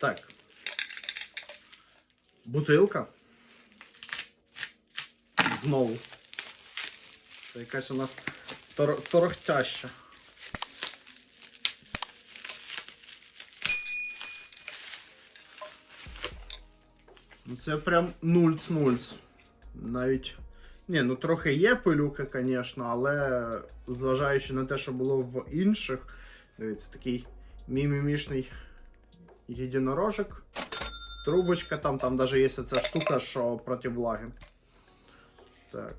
Так. Бутилка. Знову. Це якась у нас тор- торохтяща. Ну, Це прям нульц-нульц. Навіть. Ні, ну трохи є пилюка, звісно, але зважаючи на те, що було в інших, дивіться, такий мімімішний єдинорожик. Трубочка, там, там навіть є ця штука, що проти влаги. Так.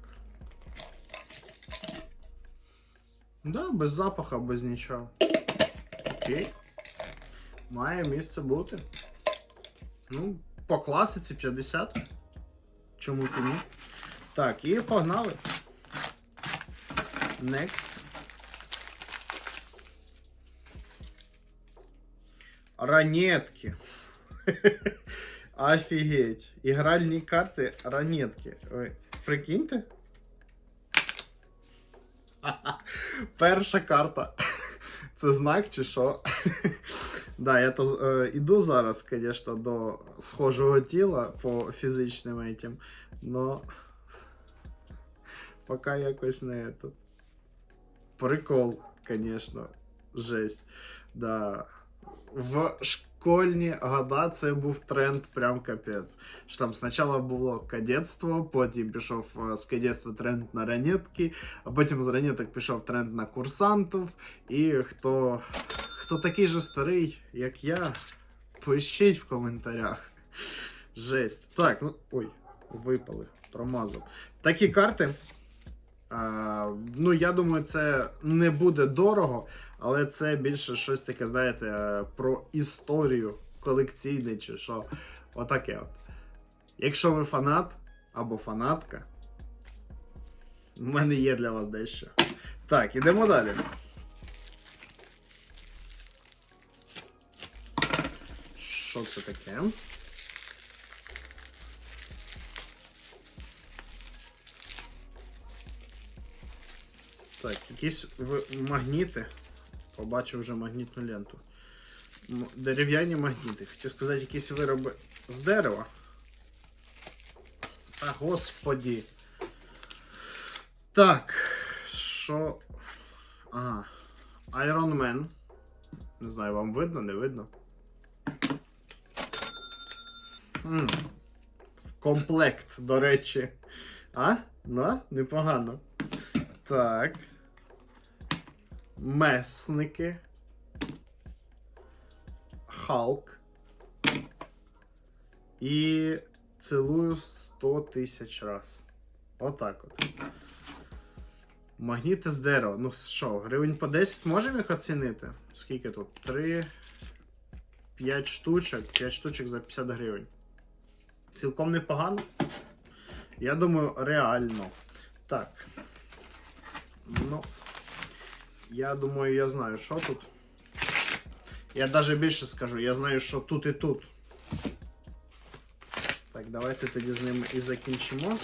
Да, без запаха, без нічого. Окей. Має місце бути. Ну, по класиці 50. Чому ні? Так, і погнали. Next. Ранетки. Офігеть. Ігральні карти ранетки. Ви прикиньте? Перша карта. Це знак чи що? да, я то е, іду зараз, звісно, до схожого тіла по фізичним этим, но пока якось не этот. Прикол, конечно, жесть. Да. В школьні года це був тренд прям капець. Що там спочатку було кадетство, потім пішов е, з кадетства тренд на ранетки, а потім з ранеток пішов тренд на курсантів. І хто, хто такий же старий, як я, пишіть в коментарях. Жесть. Так, ну. Ой, випали, промазав. Такі карти. Ну, я думаю, це не буде дорого, але це більше щось таке, знаєте, про історію колекційне чи що. Отаке от. Якщо ви фанат або фанатка, в мене є для вас дещо. Так, ідемо далі. Що це таке? Так, якісь магніти. Побачив вже магнітну ленту. Дерев'яні магніти. Хотів сказати, якісь вироби з дерева. Та господі. Так. Що. Ага. Iron Man. Не знаю, вам видно, не видно. М. В комплект, до речі. А? Ну, непогано. Так. Месники. Халк. І цілую 100 тисяч раз. Отак от. Магніти з дерева. Ну що, гривень по 10 можемо їх оцінити? Скільки тут? 3. 5 штучок. 5 штучок за 50 гривень. Цілком непогано. Я думаю, реально. Так. Ну. Я думаю, я знаю, що тут. Я навіть більше скажу, я знаю, що тут і тут. Так, давайте тоді з ними і закінчимо.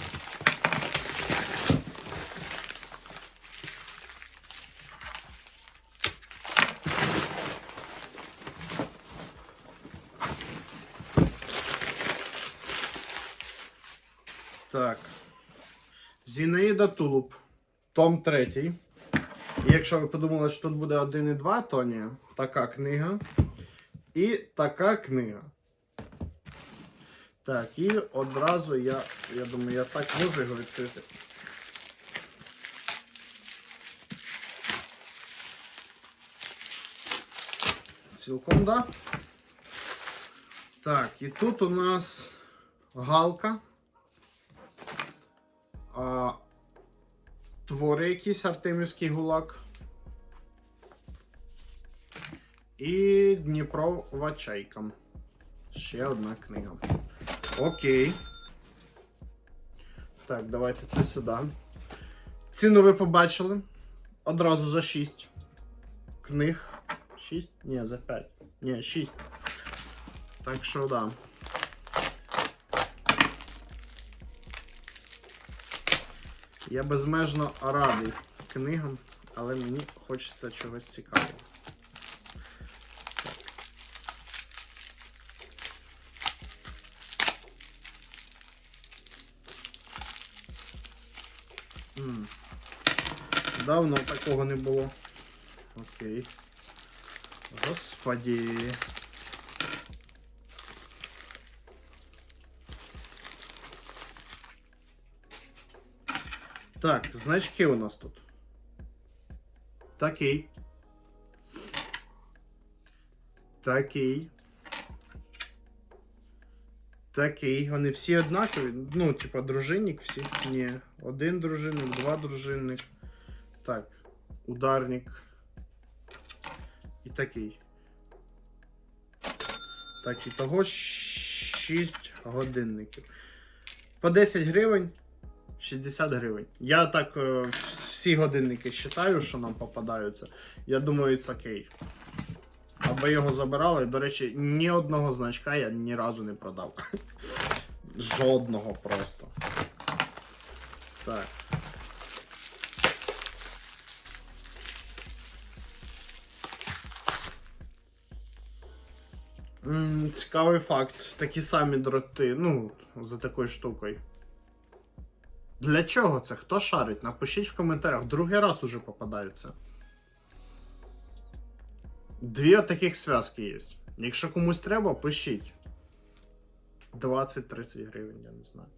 Так. Зінаїда Тулуб. Том 3. І якщо ви подумали, що тут буде 1 і 2, то ні. Така книга. І така книга. Так, і одразу я. Я думаю, я так можу його відкрити. Цілком, да. Так, і тут у нас галка. А, твори якийсь Артемівський гулак. І Дніпрова чайка. Ще одна книга. Окей. Так, давайте це сюди. Ціну ви побачили. Одразу за 6 книг. 6? Ні, за 5. Ні, 6. Так що, да. Я безмежно радий книгам, але мені хочеться чогось цікавого. Давно такого не було. Окей. Господи. Так, значки у нас тут. Такий. Такий. Такий. Вони всі однакові. Ну, типа, дружинник всі. Ні. Один дружинник, два дружинник. Так. Ударник. І такий. Так, і того 6 годинників. По 10 гривень. 60 гривень. Я так е, всі годинники вважаю, що нам попадаються. Я думаю, це окей. Аби його забирали. До речі, ні одного значка я ні разу не продав. Жодного просто. Так. Цікавий факт. Такі самі дроти, ну, за такою штукою. Для чого це? Хто шарить? Напишіть в коментарях. Другий раз уже попадаються. Дві таких зв'язки є. Якщо комусь треба, пишіть. 20-30 гривень, я не знаю.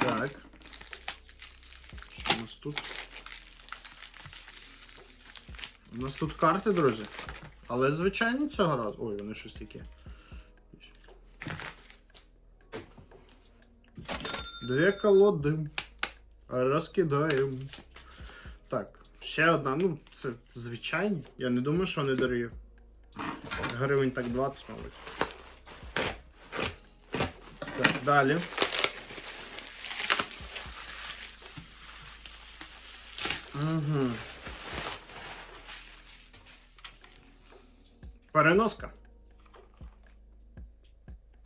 Так. Що у нас тут? У нас тут карти, друзі. Але звичайні цього разу. Ой, вони щось такі. Дві колоди. Розкидаємо. Так, ще одна. Ну, це звичайні. Я не думаю, що вони дорогі. Гривень так 20, мабуть. Так, далі. Угу. Переноска.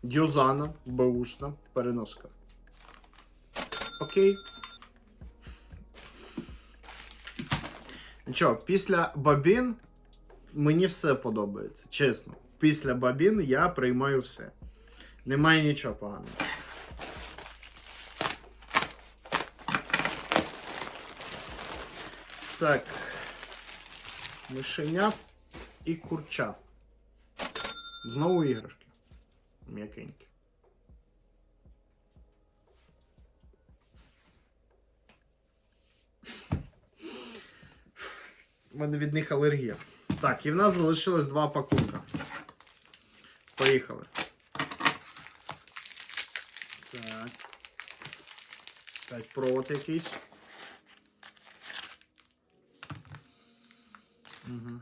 Дюзана, беушна, переноска. Окей. Нічого, після бабін мені все подобається. Чесно. Після бабін я приймаю все. Немає нічого поганого. Так. Мишеня і курча. Знову іграшки. М'якенькі. Мене від них алергія. Так, і в нас залишилось два пакунка. Поїхали. Так. Опять провод якийсь. Угу.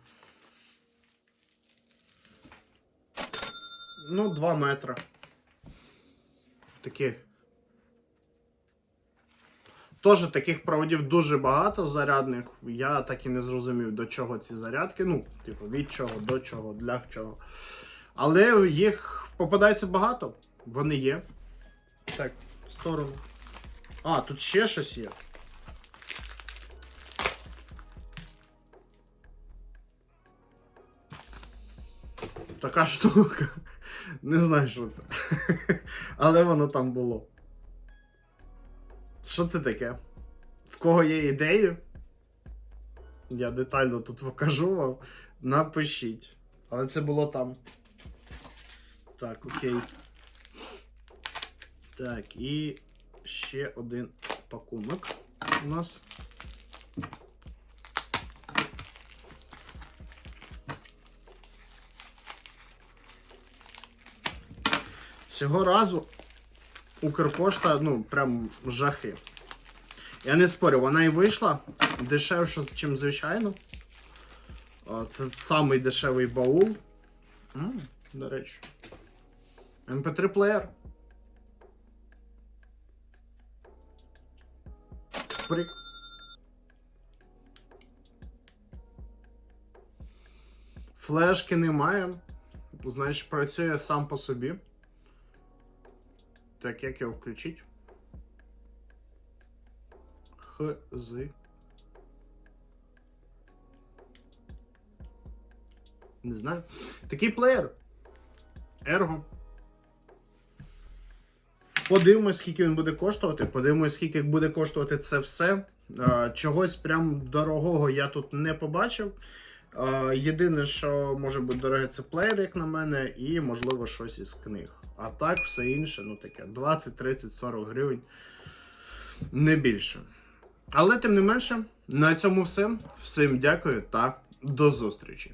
Ну, 2 метри. Такі. Теж таких проводів дуже багато зарядних. Я так і не зрозумів, до чого ці зарядки. Ну, типу, від чого, до чого, для чого. Але їх попадається багато. Вони є. Так, в сторону. А, тут ще щось є. Така штука. Не знаю, що це. Але воно там було. Що це таке? В кого є ідеї? Я детально тут покажу вам. Напишіть. Але це було там. Так, окей. Так, і ще один пакунок у нас. Цього разу Укрпошта, ну, прям жахи. Я не спорю, вона і вийшла дешевше, ніж звичайно. Це самий дешевий баул. М, До речі. MP3 плеєр. Прик. Флешки немає. Значить, працює сам по собі. Так, як його включить? Хз. Не знаю. Такий плеєр. Ерго. Подивимось, скільки він буде коштувати. Подивимось, скільки буде коштувати це все. Чогось прям дорогого я тут не побачив. Єдине, що може бути дороге, це плеєр, як на мене, і можливо щось із книг. А так, все інше, ну таке 20, 30, 40 гривень. Не більше. Але тим не менше, на цьому все. Всім дякую та до зустрічі.